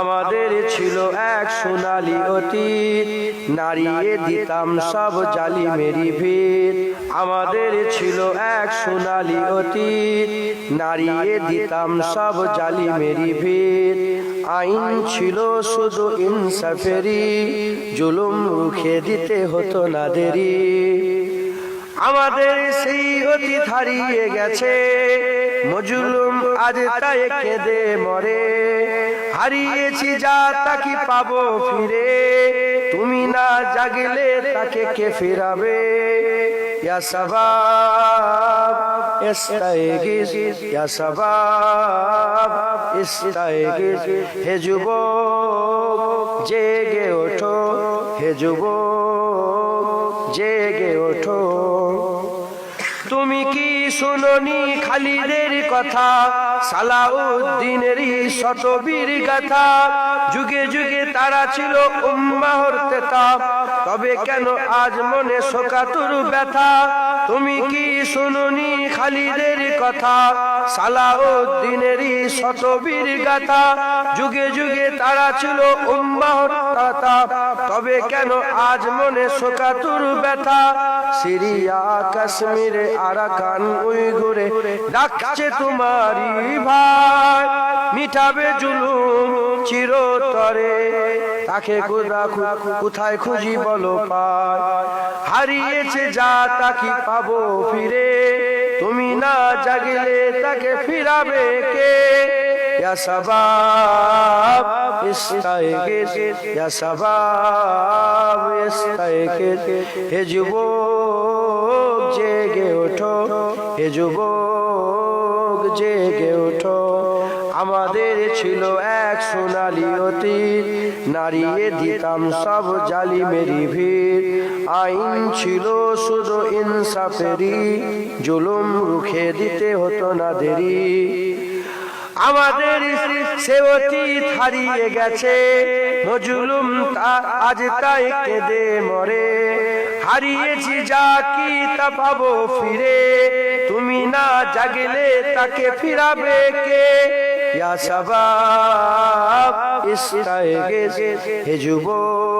আমাদের ছিল এক সোনালি অতীত। নারিয়ে দিতাম সব জালি মেরি ভিত আমাদের ছিল এক সোনালি অতীত। নারিয়ে দিতাম সব জালি মেরি ভিত আইন ছিল শুধু ইনসাফেরি জুলুম রুখে দিতে হতো না দেরি। আমাদের সেই অতীত হারিয়ে গেছে। মজুলুম আজ তাই কেঁদে মরে। হারিয়েছি যা তাকে পাবো ফিরে। তুমি না জাগলে তাকে কে ফিরাবে? ইয়া হে জেগে ওঠো, হে যুবক, জেগে ওঠো। তুমি কি শুননি খালিদের কথা? সালাউদ্দিনেরই শতবীর গাথা। যুগে যুগে তারা ছিল উম্মাহর তেতা। তবে কেন আজ মনে শোকাতুর ব্যথা? তুমি কি শুনুনি খালিদের কথা? সালাউদ্দিনেরই শতবীর গাথা। যুগে যুগে তারা ছিল তবে কেন আজ মনে শোকাতুর ব্যথা? সিরিয়া, কাশ্মীরে, আরাকান উইগুরে ডাকছে তোমারই ভাই। মিঠাবে জুলুম চিরতরে। তাকে কোথায় খুঁজি বলো পায় হারিয়েছে যা তাকে পাবো ফিরে। তুমি না জাগিলে তাকে ফিরাবে কে? হে যুবক, জেগে ওঠো। হে যুবক, জেগে ওঠো। আমাদের ছিল এক সোনালি অতীত। নারিয়ে দিতাম সব জালি মেরি ভিড়। আইন ছিল শুধু ইনসাফেরি জুলুম রুখে দিতে হতো না দেরি। আমাদের সে অতীত হারিয়ে গেছে। তা আজ তাই কেঁদে মরে। হারিয়েছি যা কি তা পাবো ফিরে। তুমি না জাগলে তাকে ফিরাবে কে? ইয়া সবাব ইস্তাইগিস হে যুবক।